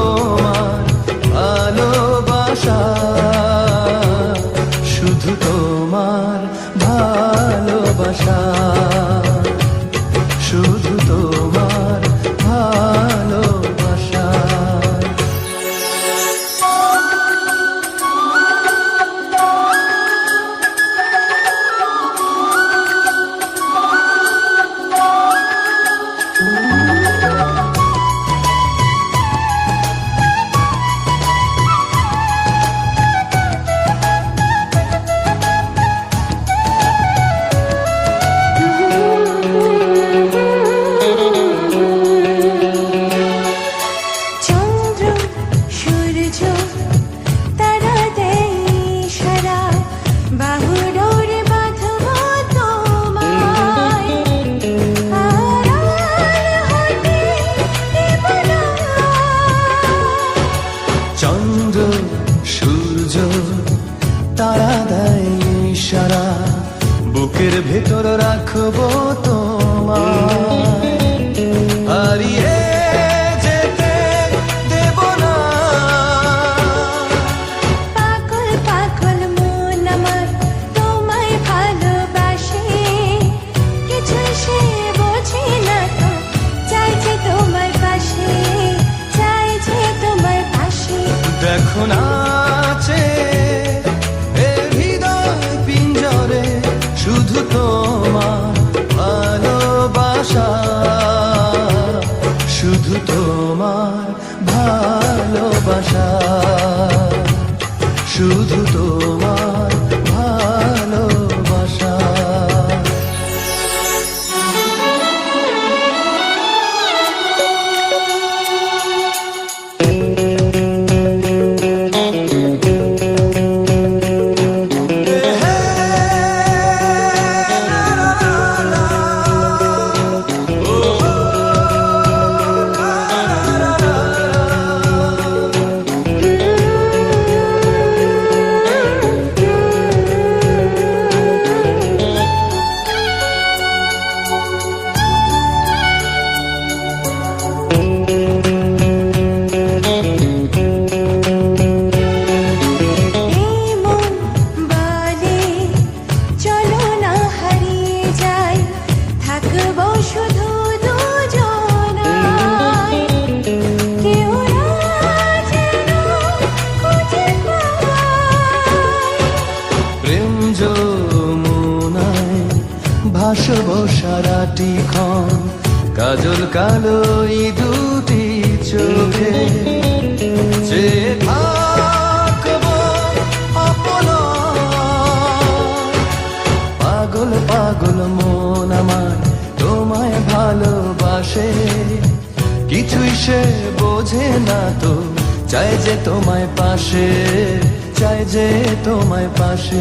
তোমার বুকের ভেতর রাখব তোমায়। হারিয়ে যেতে দেব না। পাগল পাগল মন আমার তোমায় ভালোবাসে। কিছুই সে বোঝে না তো চাই যে তোমার পাশে চাই যে তোমার পাশে। দেখো নাচে ভাসব সারাটি ক্ষণ। কাজল কালো এই দুটি চোখে। যে। পাগল পাগল মন আমার তোমায় ভালোবাসে। কিছুই সে বোঝে না তো চাই যে তোমায় পাশে চাই যে তোমায় পাশে।